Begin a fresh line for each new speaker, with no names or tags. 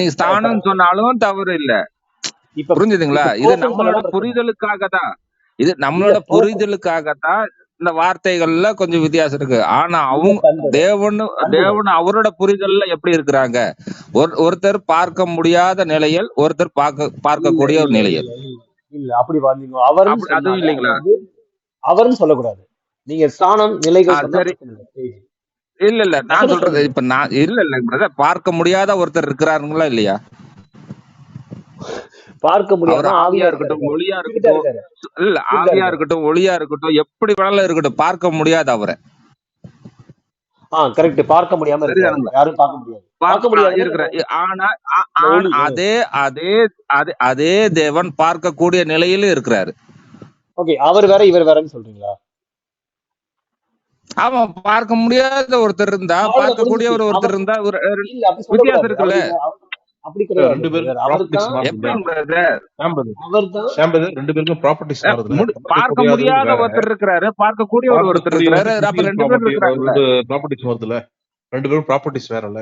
நீ ஸ்தானம் சொன்னாலும் தவறு இல்ல.
இப்ப
புரிஞ்சுதுங்களா? இது நம்மளோட புரிதலுக்காக தான். இது நம்மளோட புரிதலுக்காக தான் இந்த வார்த்தைகள்ல கொஞ்சம் வித்தியாசம் இருக்கு. ஆனா அவங்க தேவன் தேவன் அவரோட புரிதல்ல எப்படி இருக்கிறாங்க? ஒரு ஒருத்தர் பார்க்க முடியாத நிலையில் ஒருத்தர் பார்க்க பார்க்கக்கூடிய ஒரு நிலையில்.
இல்ல அப்படி பாத்தீங்க
அப்படி அதுவும் இல்லைங்களா?
அவர்னு சொல்லக்கூடாது. நீங்க ஸ்தானம் நிலைகள் இல்லை.
இல்ல நான் சொல்றது இப்ப நான் இல்ல இல்ல பிரதர் பார்க்க முடியாத ஒருத்தர் இருக்கிறாருங்களா இல்லையா?
பார்க்க முடியாம
ஆவியா இருக்கட்டும் ஒளியா
இருக்கிட்டா
இருக்கட்டும் இல்ல ஆவியா இருக்கட்டும் ஒளியா இருக்கட்டும் எப்படி வேணாலும் இருக்கட்டும் பார்க்க முடியாது அவரை.
ஆ கரெக்ட் பார்க்க முடியாம யாரும் பார்க்க முடியாது. பார்க்க
பார்க்க
முடியாதுன்னா
இருக்கிற
நம்ம
ஆனா ஆ-
இந்த
ஆனா
ஒளி ஆ.
அதே அதே அதே தேவன் பார்க்கக்கூடிய நிலையிலும் இருக்கிறாரு.
ஓகே அவர் வேற இவர் வேறன்னு சொல்றீங்களா?
அவன் பார்க்க முடியாத ஒருத்தர் இருந்தா பார்க்கக்கூடிய ஒரு ஒருத்தர் இருந்தா ஒரு வித்தியாசம் இருக்குல்ல?
அப்படி கிடையாது.
ரெண்டு பேருக்கும் ப்ராப்பர்ட்டிஸ்
பார்க்க முடியாத ஒருத்தர் இருக்கிறாரு பார்க்கக்கூடிய ஒரு ஒருத்தர் இருக்கிறாரு. அப்ப ரெண்டு பேர்
ப்ராப்பர்ட்டி
இருக்கிறாங்கல்ல.
வந்து ப்ராப்பர்ட்டிஸ் வருதுல்ல ரெண்டு பேரும் ப்ராப்பர்ட்டிஸ் வேறல்ல.